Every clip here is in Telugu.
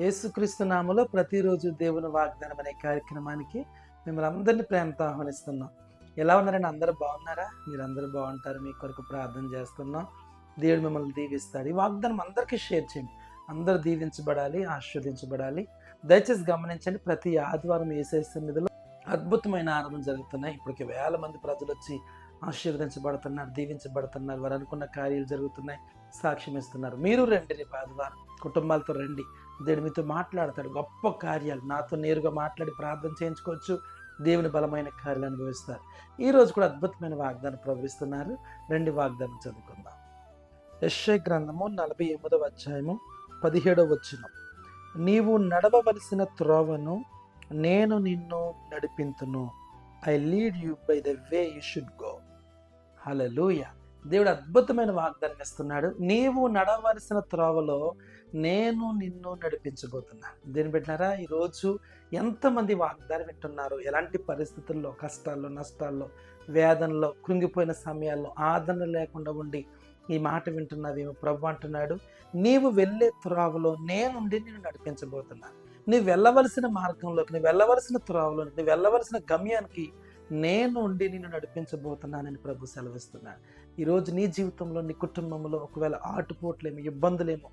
యేసుక్రీస్తు నామలో ప్రతిరోజు దేవుని వాగ్దానం అనే కార్యక్రమానికి మిమ్మల్ని అందరినీ ప్రేమతో ఆహ్వానిస్తున్నాం. ఎలా ఉన్నారని అందరూ బాగున్నారా? మీరు అందరూ బాగుంటారు. మీ కొరకు ప్రార్థన చేస్తున్నాం. దేవుడు మిమ్మల్ని దీవిస్తాడు. ఈ వాగ్దానం అందరికీ షేర్ చేయండి. అందరూ దీవించబడాలి ఆశీర్వదించబడాలి. దయచేసి గమనించండి ప్రతి ఆదివారం ఏసే సన్నిధిలో అద్భుతమైన ఆనందం జరుగుతున్నాయి. ఇప్పటికి వేల మంది ప్రజలు వచ్చి ఆశీర్వదించబడుతున్నారు దీవించబడుతున్నారు. వారు అనుకున్న కార్యాలు జరుగుతున్నాయి. సాక్ష్యం ఇస్తున్నారు. మీరు రండి రేపు ఆదివారం కుటుంబాలతో రండి. దేవుడు మీతో మాట్లాడతాడు. గొప్ప కార్యాలు. నాతో నేరుగా మాట్లాడి ప్రార్థన చేయించుకోవచ్చు. దేవుని బలమైన కార్యాలు అనుభవిస్తారు. ఈరోజు కూడా అద్భుతమైన వాగ్దానం ప్రవహిస్తున్నారు. రెండు వాగ్దానం చదువుకుందాం. యశ్వ గ్రంథము నలభై ఎనిమిదవ అధ్యాయము పదిహేడవ వచ్చిన నీవు నడవవలసిన త్రోవను నేను నిన్ను నడిపింతును. I lead you by the way you should go hallelujah దేవుడు అద్భుతమైన వాగ్దానం ఇస్తున్నాడు. నీవు నడవలసిన త్రోవలో నేను నిన్ను నడిపించబోతున్నాను. దీన్ని పెట్టినారా ఈరోజు ఎంతమంది వాగ్దానం వింటున్నారు? ఎలాంటి పరిస్థితుల్లో కష్టాల్లో నష్టాల్లో వేదనలో కృంగిపోయిన సమయాల్లో ఆదరణ లేకుండా ఉండి ఈ మాట వింటున్నావేమో ప్రభు అంటున్నాడు. నీవు వెళ్ళే త్రోవలో నేనుండి నేను నడిపించబోతున్నాను. నీ వెళ్ళవలసిన మార్గంలోకి నువ్వు వెళ్ళవలసిన త్రోవలో నువ్వు వెళ్ళవలసిన గమ్యానికి నేను ఉండి నిన్ను నడిపించబోతున్నానని ప్రభు సెలవిస్తున్నాడు. ఈరోజు నీ జీవితంలో నీ కుటుంబంలో ఒకవేళ ఆటుపోట్లేమో ఇబ్బందులేమో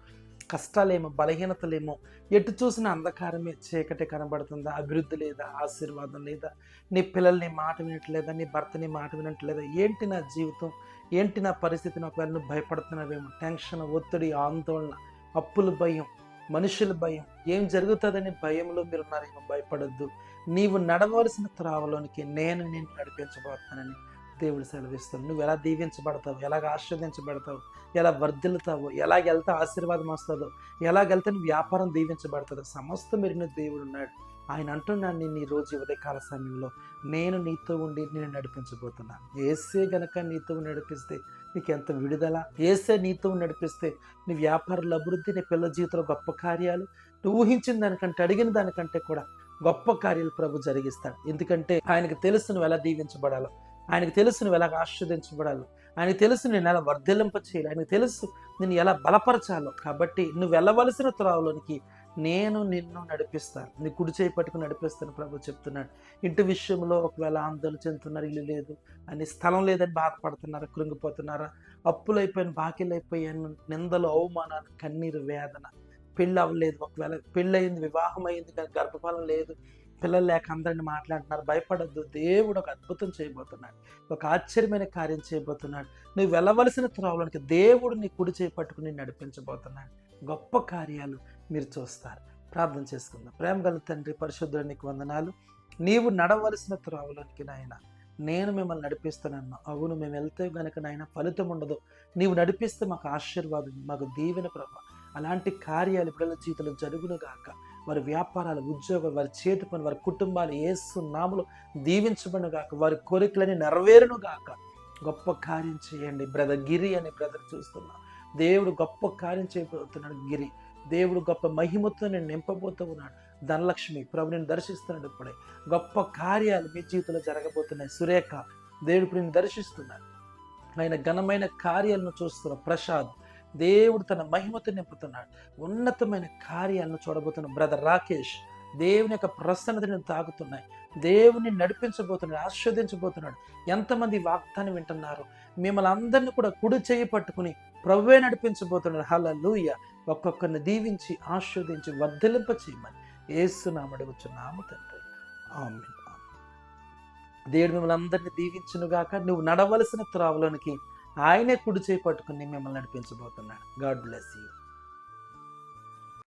కష్టాలేమో బలహీనతలేమో ఎటు చూసిన అంధకారమే చీకటి కనబడుతుందా? అభివృద్ధి లేదా? ఆశీర్వాదం లేదా? నీ పిల్లల్ని మాట వినట్లేదా? నీ భర్తని మాట వినట్లేదా? ఏంటి నా జీవితం? ఏంటి నా పరిస్థితిని? ఒకవేళ నువ్వు భయపడుతున్నావేమో టెన్షన్ ఒత్తిడి ఆందోళన అప్పుల భయం మనుషుల భయం. ఏం జరుగుతుందని భయంలో మీరు ఉన్నారేమో భయపడద్దు. నీవు నడవలసిన త్రావలోనికి నేను నేను నడిపించబోతానని దేవుడు సెలవిస్తాను నువ్వు ఎలా దీవించబడతావు? ఎలాగ ఆస్వాదించబడతావు ఎలా వర్ధిల్లుతావు? ఎలా వెళ్తే ఆశీర్వాదం వస్తుందో? ఎలాగెళ్తే నువ్వు వ్యాపారం దీవించబడుతుందో? సమస్త మీరు దేవుడు ఉన్నాడు. ఆయన అంటున్నాను నేను ఈ రోజు ఉదయకాల సమయంలో నేను నీతో ఉండి నేను నడిపించబోతున్నాను ఏసే గనక నీతో నడిపిస్తే నీకు ఎంత విడుదల? ఏసే నీతో నడిపిస్తే నీ వ్యాపారుల అభివృద్ధి నీ పిల్లల జీవితంలో గొప్ప కార్యాలు? నువ్వు ఊహించిన దానికంటే అడిగిన దానికంటే కూడా గొప్ప కార్యాలు ప్రభు జరిగిస్తాడు. ఎందుకంటే ఆయనకు తెలుసు నువ్వు ఎలా దీవించబడాలో ఆయనకు తెలుసు నువ్వు ఎలా ఆస్వాదించబడాలో ఆయనకు తెలుసు నేను ఎలా వర్ధిల్లింప చేయాలి ఆయనకు తెలుసు నేను ఎలా బలపరచాలో. కాబట్టి నువ్వు వెళ్ళవలసిన త్రావులోనికి నేను నిన్ను నడిపిస్తాను. నీ కుడి చేయి పట్టుకుని నడిపిస్తాను ప్రభు చెప్తున్నాడు. ఇంటి విషయంలో ఒకవేళ ఆందోళన చెందుతున్నారు ఇల్లు లేదు అని స్థలం లేదని బాధపడుతున్నారా కృంగిపోతున్నారా? అప్పులు అయిపోయిన బాకీలు అయిపోయాను నిందలు అవమానాలు కన్నీరు వేదన. పెళ్ళి అవ్వలేదు. ఒకవేళ పెళ్ళి అయింది వివాహం అయింది కానీ గర్భఫలం లేదు పిల్లలు లేక అందరిని మాట్లాడుతున్నారు భయపడద్దు. దేవుడు ఒక అద్భుతం చేయబోతున్నాడు. ఒక ఆశ్చర్యమైన కార్యం చేయబోతున్నాడు. నువ్వు వెళ్ళవలసిన త్రోవలోనికి దేవుడు నీ కుడి చేపట్టుకుని పట్టుకుని నడిపించబోతున్నాడు. గొప్ప కార్యాలు. మీరు చూస్తారు. ప్రార్థన చేసుకుందాం. ప్రేమ గల తండ్రి పరిశుద్ధునికి నీకు వందనాలు. నీవు నడవలసిన త్రోవలోనికి నాయన నేను మిమ్మల్ని నడిపిస్తానన్నా అవును మేము వెళ్తే గనుక నాయన ఫలితం ఉండదు. నీవు నడిపిస్తే మాకు ఆశీర్వాదం మాకు దీవెన ప్రభ. అలాంటి కార్యాలు పిల్లల జీవితంలో జరుగును గాక. వారి వ్యాపారాలు ఉద్యోగాలు వారి చేతి పని వారి కుటుంబాలు ఏసు నాములు దీవించబడిన గాక. వారి కోరికలని నెరవేరును గాక. గొప్ప కార్యం చేయండి. బ్రదర్ గిరి అనే బ్రదర్ చూస్తున్నా. దేవుడు గొప్ప కార్యం చేయబోతున్నాడు గిరి. దేవుడు గొప్ప మహిమతో నేను నింపబోతూ ఉన్నాడు. ధనలక్ష్మి ప్రభు నేను దర్శిస్తున్నాడు ఇప్పుడే. గొప్ప కార్యాలు మీ జీవితంలో జరగబోతున్నాయి. సురేఖ దేవుడు ఇప్పుడు నేను దర్శిస్తున్నాడు. ఆయన ఘనమైన కార్యాలను చూస్తున్న ప్రసాద్ దేవుడు తన మహిమతో నింపుతున్నాడు. ఉన్నతమైన కార్యాలను చూడబోతున్న బ్రదర్ రాకేష్ దేవుని యొక్క ప్రసన్నతను తాగుతున్నాయి దేవుని నడిపించబోతున్నాడు. ఆస్వాదించబోతున్నాడు ఎంతమంది వాగ్దానం వింటున్నారు? మిమ్మల్ని అందరినీ కూడా కుడి చేయి పట్టుకుని ప్రవ్వే నడిపించబోతున్నాడు. హలలుయ ఒక్కొక్కరిని దీవించి ఆస్వాదించి వర్ధలింప చేయమని ఏసునామ అడుగుచున్నాము తండ్రి. ఆమె దేవుడు మిమ్మల్ని అందరినీ దీవించునుగాక నువ్వు నడవలసిన త్రావలోనికి ఆయనే కుడి చేపట్టుకుని మిమ్మల్ని నడిపించబోతున్నాడు. God bless you.